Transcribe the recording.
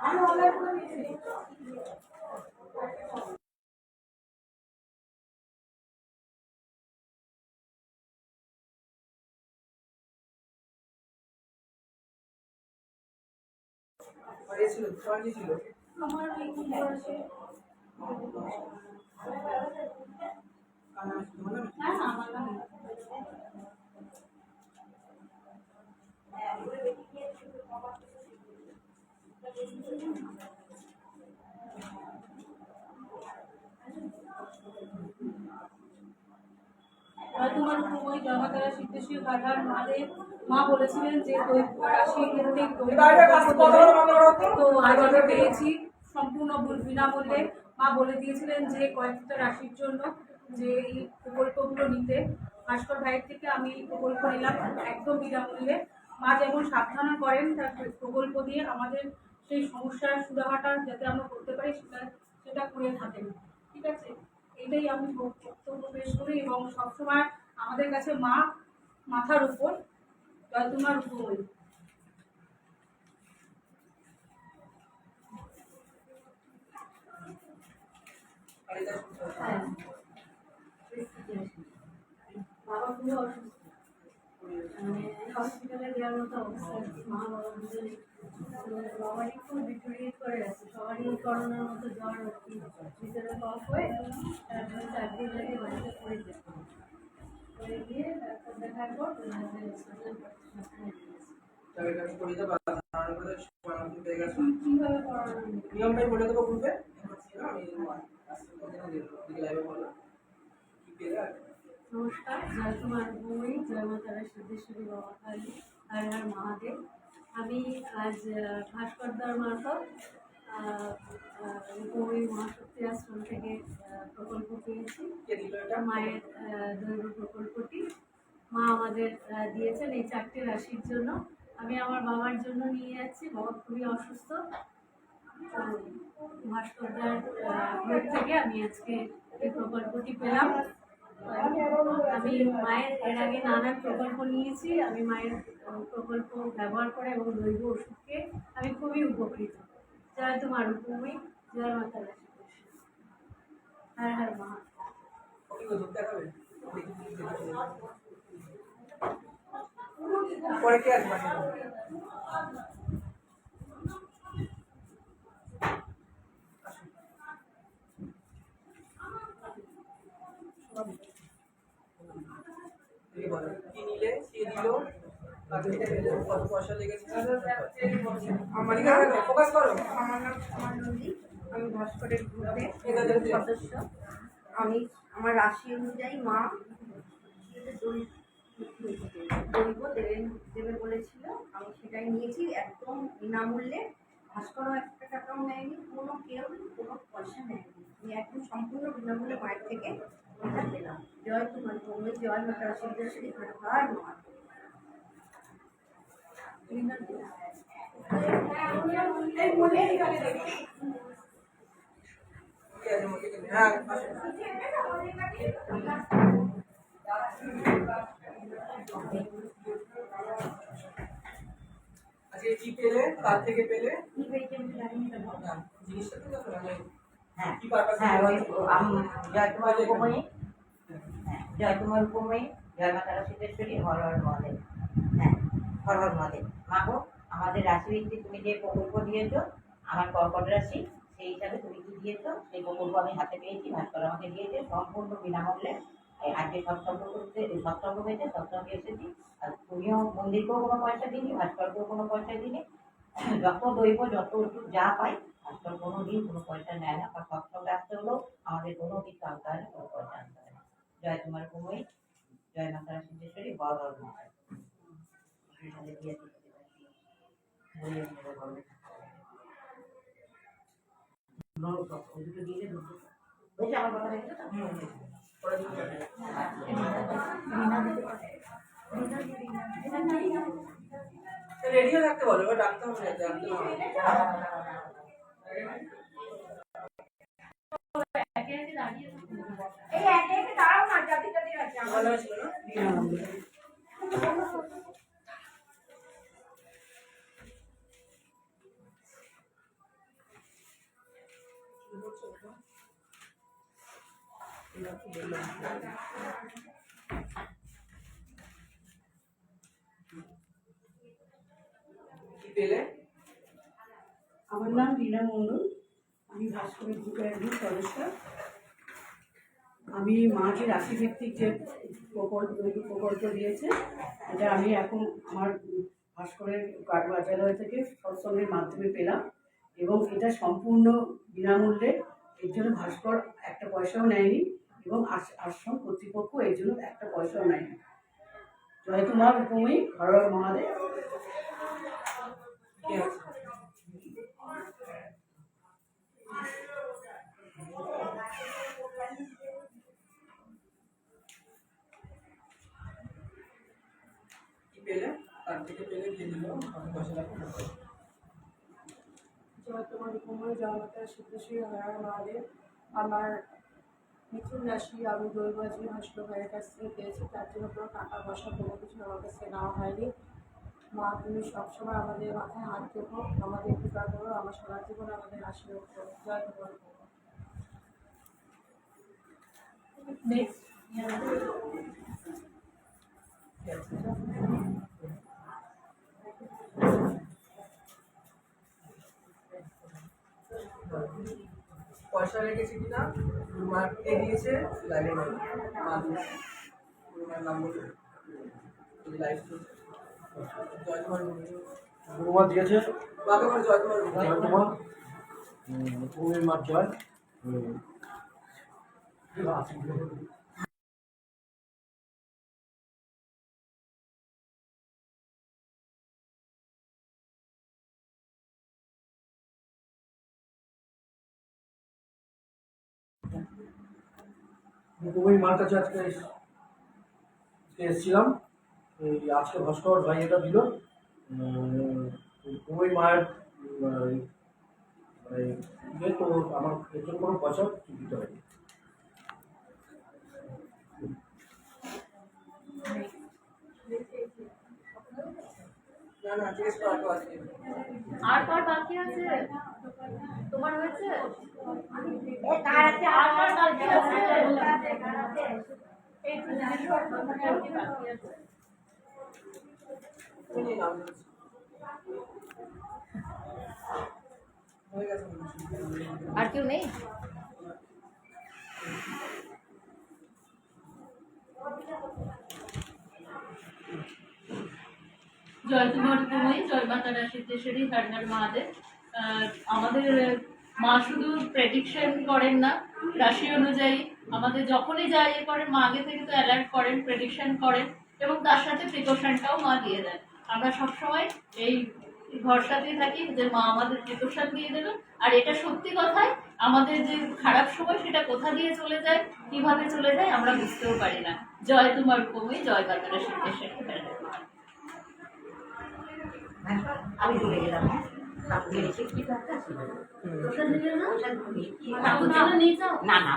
আমি অনলাইন করে দিয়েছি। ছিল তোমার ছিল? আমার তোমার তোমার জমাতারা সিদ্ধেশ্বরী কাঠার মাদের মা বলেছিলেন যে করো তো। আজ পেয়েছি সম্পূর্ণ বিনামূল্যে মা বলে দিয়েছিলেন যে কয়েকটা রাশির জন্য যে এই প্রকল্পগুলো নিতে। ভাস্কর ভাইয়ের থেকে আমি এই প্রকল্প নিলাম একদম বিনামূল্যে। মা যেমন সাবধান করেন তার প্রকল্প দিয়ে আমাদের সেই সমস্যার সুরাহাটা যাতে আমরা করতে পারি, সেটা সেটা করে থাকেন। ঠিক আছে? এটাই আমি বক্তব্য পেশ করি এবং সবসময় আমাদের কাছে মা মাথার উপর জয় তোমার উপর। শুনছো? হ্যাঁ বাবা মানে হসপিটালে দেওয়ার মতো অবস্থা মা বাবা দুজনে বাবারই খুব ডিটোরিয়েট করে আছে। সবারই করোনার মতো জ্বর ভিতরে কফ হয়ে তারপরে দিন লাগে বাড়িতে পড়ে গিয়ে ডাক্তার দেখার পর কীভাবে নিয়মটাই বলে দেবো গ্রুপে। আমি আজকে দিকে লাইভে বললাম। কি? নমস্কার জয় কুমার ভূমি জয় মাতারা সিদ্ধেশ্বরী বাবা কালী হর হর মহাদেব। আমি আজ ভাস্করদার মারফত ভূমি মহাশক্তি আশ্রম থেকে প্রকল্প পেয়েছি। মায়ের দৈব প্রকল্পটি মা আমাদের দিয়েছেন এই চারটে রাশির জন্য। আমি আমার বাবার জন্য নিয়ে যাচ্ছি, বাবা খুবই অসুস্থ। ভাস্করদার থেকে আমি আজকে এই প্রকল্পটি পেলাম। আমি মায়ের, এর আগে নানান প্রকল্প নিয়েছি। আমি মায়ের প্রকল্প ব্যবহার করে এবং দৈব ওষুধকে আমি খুবই উপকৃত। জয় তোমার উপমী জয় মাতা দেখি। পরে কে আসবে? তুমি বলো, কি নিলে কি দিল আমি ভাস্করের গ্রুপে ঠিক আছে, ঠিক আছে। সদস্য আমি আমার রাশি অনুযায়ী মা দৈব দেবেন দেবে বলেছিল আমি সেটাই নিয়েছি একদম বিনামূল্যে ভাস্করও একটা টাকাও নেয়নি কোনো কেউ কোনো পয়সা নেয়নি আমি একদম সম্পূর্ণ বিনামূল্যে মায়ের থেকে এটা পেলাম জয় তোমার তুমি জয় মাতা সিদ্ধেশ্বরী হার মা ঠিক আছে, মোকে দিলে। হ্যাঁ আসো। আজকে কি পেলে কার থেকে পেলে কি পেয়েছি আমি জানি না। না, জিনিসটা তো দেখো, মানে হ্যাঁ। হ্যাঁ ওই? আমি জয়কুমার উপময়ী হ্যাঁ জয়কুমার উপময়ী জয় মাতারা সিদ্ধেশ্বরী হর হর মহাদেব। হ্যাঁ হর হর মহাদেব। মা গো আমাদের রাশিভিত্তিক তুমি যে প্রকল্প দিয়েছ আমার কর্কট রাশি সেই হিসাবে তুমি কি দিয়েছ? সেই প্রকল্প আমি হাতে পেয়েছি ভাস্কর আমাকে দিয়েছে সম্পূর্ণ বিনামূল্যে। আজকে সৎসঙ্গ করতে সৎসঙ্গ হয়েছে সৎসঙ্গে এসেছি। আর তুমিও মন্দিরকেও কোনো পয়সা দিনি ভাস্করকেও কোনো পয়সা দিনি যত দৈব যত যা পাই ভাস্কর কোনো দিন কোনো পয়সা নেয় না বা সৎসঙ্গে আসতে হলেও আমাদের কোনো কিছু আনতে হয় না কোনো পয়সা আনতে হয় না। জয় তোমার কুমই জয় মাতারা সিদ্ধেশ্বরী বড় বড় মহারাজ। তাহলে দিয়ে দিতে পারি। বলে। নেবে বলবে। বড় সব, ওই দুটো দিয়ে দে, দুটো। বুঝেছ আমার কথা হয়েছে তো? হুম, হুম। পরে দিতে হবে। রেডিও থাকতে বলো এবার ডাকতে হবে না ডাকতে হবে না। একে একে দাঁড়িয়ে থাকুন। এই একে একে দাঁড়াও না জাতি জাতি আছে আমার ভালো হয়েছিল না কি আমার নাম রীনা মণ্ডল। আমি ভাস্করের গ্রুপের একজন সদস্য। আমি মাকে যে রাশিভিত্তিক যে প্রকল্প প্রকল্প দিয়েছে, এটা আমি এখন আমার ভাস্করের কার্ডবাজার থেকে সৎসঙ্গের মাধ্যমে পেলাম এবং এটা সম্পূর্ণ বিনামূল্যে এর জন্য ভাস্কর একটা পয়সাও নেয়নি এবং আশ- আশ্রম কর্তৃপক্ষ এর জন্য একটা পয়সাও নেয়নি। জয় তোমার উপময়ী হর হর মহাদেব। পেলে তার থেকে পেলে দিয়ে দিল আমি পয়সা রাখব জয় তোমার উপময় জগতা সিদ্ধেশ্বরী হরার মহাদেব আমার মিথুন রাশি আমি দৈবাজি ভাস্কর ভাইয়ের কাছ থেকে পেয়েছি তার জন্য কোনো টাকা পয়সা কোনো কিছু আমার কাছ নেওয়া হয়নি। মা তুমি সবসময় আমাদের মাথায় হাত দেবো আমাদের কৃপা করো আমার সারা জীবন আমাদের আশীর্বাদ করো। জয় তোমার উপময় নেক্সট পয়সা রেখেছি কিনা মা কে দিয়েছে লাইনে মানুষ নাম বলে লাইফ জয় তোমার গুরুমা দিয়েছে? বাবা বলে জয় তোমার জয় তোমার ভূমির মার জয়। ভূমির মার কাছে আজকে এস- আজকে এসেছিলাম এই আজকে ভাস্কর ভাই এটা দিল ভূমির মায়ের মানে ইয়ে তো আমার এর জন্য কোনো পয়সা দিতে হয়নি। আর কার বাকি আছে? তোমার হয়েছে? আর কেউ নেই? জয় তোমার তুমি জয় মাতারা সিদ্ধেশ্বরী হরনার মহাদেব। আহ, আমাদের মা শুধু প্রেডিকশন করেন না, রাশি অনুযায়ী আমাদের যখনই যা ইয়ে করেন, মা আগে থেকে তো অ্যালার্ট করেন প্রেডিকশন করেন এবং তার সাথে প্রিকশনটাও মা দিয়ে দেন। আমরা সবসময় এই ভরসাতেই থাকি যে মা আমাদের প্রিকশন দিয়ে দেবে। আর এটা সত্যি কথাই, আমাদের যে খারাপ সময় সেটা কোথা দিয়ে চলে যায়, কীভাবে চলে যায় আমরা বুঝতেও পারি না। জয় তোমার উপময়, জয় সিদ্ধেশ্বরী হরনার মহাদেব আমি চলে গেলাম। না? না।